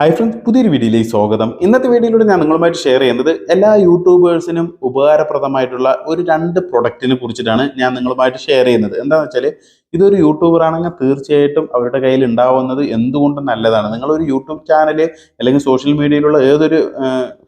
Hi friends പുതിയൊരു വീഡിയോയിലേക്ക് സ്വാഗതം. ഇന്നത്തെ വീഡിയോയിലൂടെ ഞാൻ നിങ്ങളുമായിട്ട് ഷെയർ ചെയ്യുന്നത് എല്ലാ യൂട്യൂബേഴ്സിനും ഉപകാരപ്രദമായിട്ടുള്ള ഒരു രണ്ട് പ്രൊഡക്റ്റിനെ കുറിച്ചിട്ടാണ് ഞാൻ നിങ്ങളുമായിട്ട് ഷെയർ ചെയ്യുന്നത്. എന്താണെന്ന് വെച്ചാൽ ഇതൊരു യൂട്യൂബർ ആണെങ്കിൽ തീർച്ചയായിട്ടും അവരുടെ കയ്യിൽ ഉണ്ടാവുന്നത് എന്തുകൊണ്ടും നല്ലതാണ്? നിങ്ങളൊരു യൂട്യൂബ് ചാനൽ അല്ലെങ്കിൽ സോഷ്യൽ മീഡിയയിലുള്ള ഏതൊരു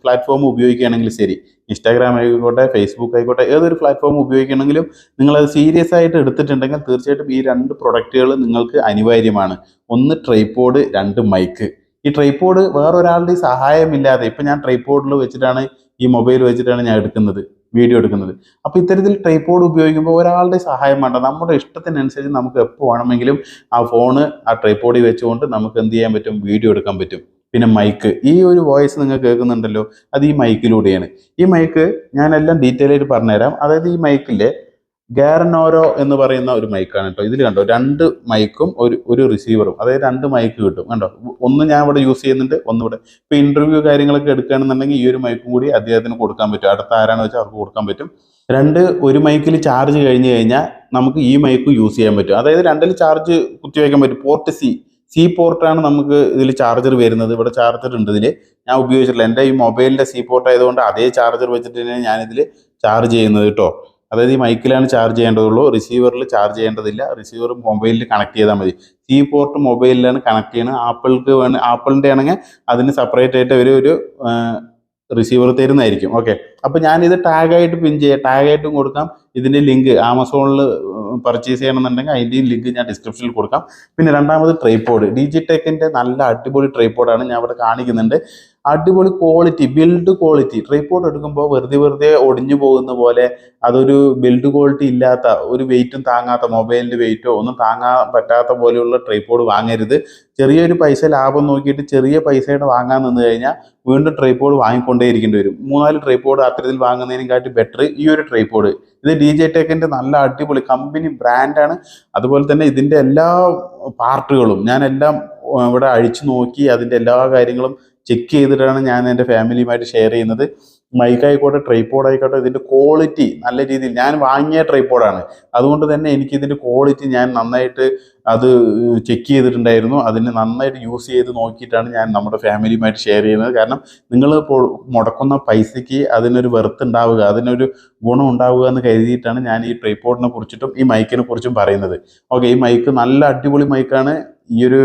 പ്ലാറ്റ്ഫോം ഉപയോഗിക്കുകയാണെങ്കിൽ ശരി ഇൻസ്റ്റാഗ്രാം ആയിക്കോട്ടെ ഫേസ്ബുക്ക് ആയിക്കോട്ടെ ഏതൊരു പ്ലാറ്റ്ഫോം ഉപയോഗിക്കണമെങ്കിലും നിങ്ങളത് സീരിയസ് ആയിട്ട് എടുത്തിട്ടുണ്ടെങ്കിൽ തീർച്ചയായിട്ടും ഈ രണ്ട് പ്രൊഡക്റ്റുകൾ നിങ്ങൾക്ക് അനിവാര്യമാണ്. ഒന്ന് ട്രൈപോഡ് രണ്ട് മൈക്ക് ഈ ട്രൈപ്പോഡ് വേറൊരാളുടെ സഹായമില്ലാതെ ഇപ്പം ഞാൻ ട്രൈപ്പോഡിൽ വെച്ചിട്ടാണ് ഈ മൊബൈൽ വെച്ചിട്ടാണ് ഞാൻ എടുക്കുന്നത് വീഡിയോ എടുക്കുന്നത്. അപ്പോൾ ഇത്തരത്തിൽ ട്രൈപ്പോഡ് ഉപയോഗിക്കുമ്പോൾ ഒരാളുടെ സഹായം വേണ്ട. നമ്മുടെ ഇഷ്ടത്തിനനുസരിച്ച് നമുക്ക് എപ്പോൾ വേണമെങ്കിലും ആ ഫോണ് ആ ട്രൈപ്പോഡിൽ വെച്ചുകൊണ്ട് നമുക്ക് എന്ത് ചെയ്യാൻ പറ്റും? വീഡിയോ എടുക്കാൻ പറ്റും. പിന്നെ മൈക്ക് ഈ ഒരു വോയിസ് നിങ്ങൾ കേൾക്കുന്നുണ്ടല്ലോ അത് ഈ മൈക്കിലൂടെയാണ് ഈ മൈക്ക് ഞാനെല്ലാം ഡീറ്റെയിൽ ആയിട്ട് പറഞ്ഞുതരാം. അതായത് ഈ മൈക്കിലെ ഗാരനോരോ എന്ന് പറയുന്ന ഒരു മൈക്കാണ് കേട്ടോ. ഇതിൽ കണ്ടോ രണ്ട് മൈക്കും ഒരു ഒരു റിസീവറും അതായത് രണ്ട് മൈക്ക് കിട്ടും. കണ്ടോ? ഒന്ന് ഞാൻ ഇവിടെ യൂസ് ചെയ്യുന്നുണ്ട് ഒന്ന് ഇപ്പൊ ഇന്റർവ്യൂ കാര്യങ്ങളൊക്കെ എടുക്കുകയാണെന്നുണ്ടെങ്കിൽ ഈ ഒരു മൈക്കും കൂടി അദ്ദേഹത്തിന് കൊടുക്കാൻ പറ്റും. അടുത്ത ആരാണെന്ന് വെച്ചാൽ അവർക്ക് കൊടുക്കാൻ പറ്റും. രണ്ട് ഒരു മൈക്കിൽ ചാർജ് കഴിഞ്ഞ് കഴിഞ്ഞാൽ നമുക്ക് ഈ മൈക്ക് യൂസ് ചെയ്യാൻ പറ്റും. അതായത് രണ്ടിൽ ചാർജ് കുത്തിവെക്കാൻ പറ്റും. പോർട്ട് സി സി പോർട്ടാണ് നമുക്ക് ഇതിൽ ചാർജർ വരുന്നത്. ഇവിടെ ചാർജർ ഉണ്ട് ഇതിൽ ഞാൻ ഉപയോഗിച്ചിട്ടില്ല. എന്റെ ഈ മൊബൈലിന്റെ സി പോർട്ട് ആയതുകൊണ്ട് അതേ ചാർജർ വെച്ചിട്ട് തന്നെ ഞാനിതിൽ ചാർജ് ചെയ്യുന്നത് കേട്ടോ. അതായത് ഈ മൈക്കിലാണ് ചാർജ് ചെയ്യേണ്ടതുള്ളൂ. റിസീവറിൽ ചാർജ് ചെയ്യേണ്ടതില്ല. റിസീവർ മൊബൈലിൽ കണക്ട് ചെയ്താൽ മതി. സി പോർട്ട് മൊബൈലിലാണ് കണക്ട് ചെയ്യുന്നത് ആപ്പിൾക്ക് വേണം ആപ്പിളിന്റെ ആണെങ്കിൽ അതിന് സെപ്പറേറ്റ് ആയിട്ട് ഒരു ഒരു റിസീവർ തരുന്നതായിരിക്കും. ഓക്കെ അപ്പോൾ ഞാനിത് ടാഗായിട്ട് പിൻ ചെയ്യാം. ടാഗായിട്ടും കൊടുക്കാം. ഇതിന്റെ ലിങ്ക് ആമസോണിൽ പർച്ചേസ് ചെയ്യണമെന്നുണ്ടെങ്കിൽ അതിന്റെയും ലിങ്ക് ഞാൻ ഡിസ്ക്രിപ്ഷനിൽ കൊടുക്കാം. പിന്നെ രണ്ടാമത് ട്രൈപ്പോഡ് ഡിജിടെക്കിന്റെ നല്ല അടിപൊളി ട്രൈപ്പോഡാണ് ഞാൻ ഇവിടെ കാണിക്കുന്നുണ്ട്. അടിപൊളി ക്വാളിറ്റി ബിൽഡ് ക്വാളിറ്റി ട്രൈപ്പോഡ് എടുക്കുമ്പോൾ വെറുതെ വെറുതെ ഒടിഞ്ഞു പോകുന്ന പോലെ അതൊരു ബിൽഡ് ക്വാളിറ്റി ഇല്ലാത്ത ഒരു വെയിറ്റും താങ്ങാത്ത മൊബൈലിന്റെ വെയിറ്റോ ഒന്നും താങ്ങാൻ പറ്റാത്ത പോലെയുള്ള ട്രൈപ്പോഡ് വാങ്ങരുത്. ചെറിയൊരു പൈസ ലാഭം നോക്കിയിട്ട് ചെറിയ പൈസയുടെ വാങ്ങാൻ നിന്ന് കഴിഞ്ഞാൽ വീണ്ടും ട്രൈപ്പോഡ് വാങ്ങിക്കൊണ്ടേ ഇരിക്കേണ്ടി വരും. മൂന്നാൽ ട്രൈപ്പോഡ് അത്തരത്തിൽ വാങ്ങുന്നതിനെക്കാട്ടി ബെറ്റർ ഈ ഒരു ട്രൈപ്പോഡ് ഇത് ഡി ജെ ടെക്കിന്റെ നല്ല അടിപൊളി കമ്പനി ബ്രാൻഡാണ് അതുപോലെ തന്നെ ഇതിന്റെ എല്ലാ പാർട്ടുകളും ഞാനെല്ലാം ഇവിടെ അഴിച്ചു നോക്കി അതിന്റെ എല്ലാ കാര്യങ്ങളും ചെക്ക് ചെയ്തിട്ടാണ് ഞാൻ എന്റെ ഫാമിലിയുമായിട്ട് ഷെയർ ചെയ്യുന്നത്. മൈക്ക് ആയിക്കോട്ടെ ട്രൈപ്പോഡ് ആയിക്കോട്ടെ ഇതിന്റെ ക്വാളിറ്റി നല്ല രീതിയിൽ ഞാൻ വാങ്ങിയ ട്രൈപ്പോഡാണ് അതുകൊണ്ട് തന്നെ എനിക്ക് ഇതിന്റെ ക്വാളിറ്റി ഞാൻ നന്നായിട്ട് അത് ചെക്ക് ചെയ്തിട്ടുണ്ടായിരുന്നു. അതിന് നന്നായിട്ട് യൂസ് ചെയ്ത് നോക്കിയിട്ടാണ് ഞാൻ നമ്മുടെ ഫാമിലിയുമായിട്ട് ഷെയർ ചെയ്യുന്നത്. കാരണം നിങ്ങൾ മുടക്കുന്ന പൈസയ്ക്ക് അതിനൊരു വെറുത്ത് ഉണ്ടാവുക അതിനൊരു ഗുണം ഉണ്ടാവുക എന്ന് കരുതിയിട്ടാണ് ഞാൻ ഈ ട്രൈപ്പോഡിനെ കുറിച്ചിട്ടും ഈ മൈക്കിനെ കുറിച്ചും പറയുന്നത്. ഓക്കെ ഈ മൈക്ക് നല്ല അടിപൊളി മൈക്കാണ് ഈ ഒരു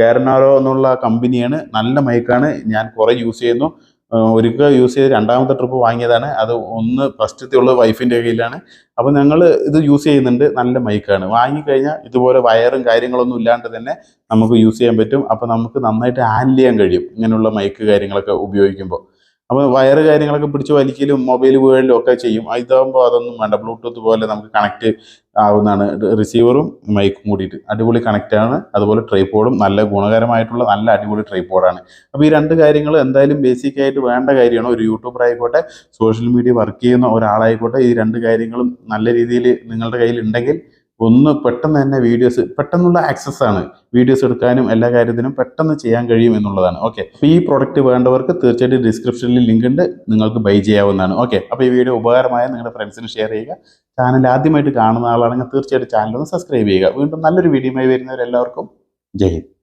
ഗാരനാറോ എന്നുള്ള കമ്പനിയാണ് നല്ല മൈക്കാണ് ഞാൻ കുറേ യൂസ് ചെയ്യുന്നു. ഒരിക്കൽ യൂസ് ചെയ്ത് രണ്ടാമത്തെ ട്രിപ്പ് വാങ്ങിയതാണ്. അത് ഒന്ന് ഫസ്റ്റത്തെ ഉള്ള വൈഫിന്റെ കയ്യിലാണ്. അപ്പോൾ ഞങ്ങൾ ഇത് യൂസ് ചെയ്യുന്നുണ്ട്. നല്ല മൈക്കാണ്. വാങ്ങിക്കഴിഞ്ഞാൽ ഇതുപോലെ വയറും കാര്യങ്ങളൊന്നും ഇല്ലാണ്ട് തന്നെ നമുക്ക് യൂസ് ചെയ്യാൻ പറ്റും. അപ്പോൾ നമുക്ക് നന്നായിട്ട് ഹാൻഡിൽ ചെയ്യാൻ കഴിയും. ഇങ്ങനെയുള്ള മൈക്ക് കാര്യങ്ങളൊക്കെ ഉപയോഗിക്കുമ്പോൾ. അപ്പോൾ വയറ് കാര്യങ്ങളൊക്കെ പിടിച്ച് വലിക്കലും മൊബൈൽ വീഴലും ഒക്കെ ചെയ്യും. ഇതാകുമ്പോൾ അതൊന്നും വേണ്ട. ബ്ലൂടൂത്ത് പോലെ നമുക്ക് കണക്ട് ആവുന്നതാണ്. റിസീവറും മൈക്കും കൂടിയിട്ട് അടിപൊളി കണക്റ്റാണ് അതുപോലെ ട്രൈപ്പോഡും നല്ല ഗുണകരമായിട്ടുള്ള നല്ല അടിപൊളി ട്രൈപ്പോഡാണ് അപ്പോൾ ഈ രണ്ട് കാര്യങ്ങൾ എന്തായാലും ബേസിക് ആയിട്ട് വേണ്ട കാര്യമാണ്. ഒരു യൂട്യൂബർ ആയിക്കോട്ടെ സോഷ്യൽ മീഡിയ വർക്ക് ചെയ്യുന്ന ഒരാളായിക്കോട്ടെ ഈ രണ്ട് കാര്യങ്ങളും നല്ല രീതിയിൽ നിങ്ങളുടെ കയ്യിൽ ഉണ്ടെങ്കിൽ ഒന്ന് പെട്ടെന്ന് തന്നെ വീഡിയോസ് പെട്ടെന്നുള്ള ആക്സസ് ആണ്. വീഡിയോസ് എടുക്കാനും എല്ലാ കാര്യത്തിനും പെട്ടെന്ന് ചെയ്യാൻ കഴിയും എന്നുള്ളതാണ്. ഓക്കെ അപ്പോൾ ഈ പ്രോഡക്റ്റ് വേണ്ടവർക്ക് തീർച്ചയായിട്ടും ഡിസ്ക്രിപ്ഷനിൽ ലിങ്ക് ഉണ്ട്. നിങ്ങൾക്ക് ബൈ ചെയ്യാവുന്നതാണ്. ഓക്കെ അപ്പോൾ ഈ വീഡിയോ ഉപകാരമായ നിങ്ങളുടെ ഫ്രണ്ട്സിന് ഷെയർ ചെയ്യുക. ചാനൽ ആദ്യമായിട്ട് കാണുന്ന ആളാണെങ്കിൽ തീർച്ചയായിട്ടും ചാനൽ ഒന്ന് സബ്സ്ക്രൈബ് ചെയ്യുക. വീണ്ടും നല്ലൊരു വീഡിയോയുമായി വരുന്നവരെല്ലാവർക്കും ജയ് ഹിന്ദ്.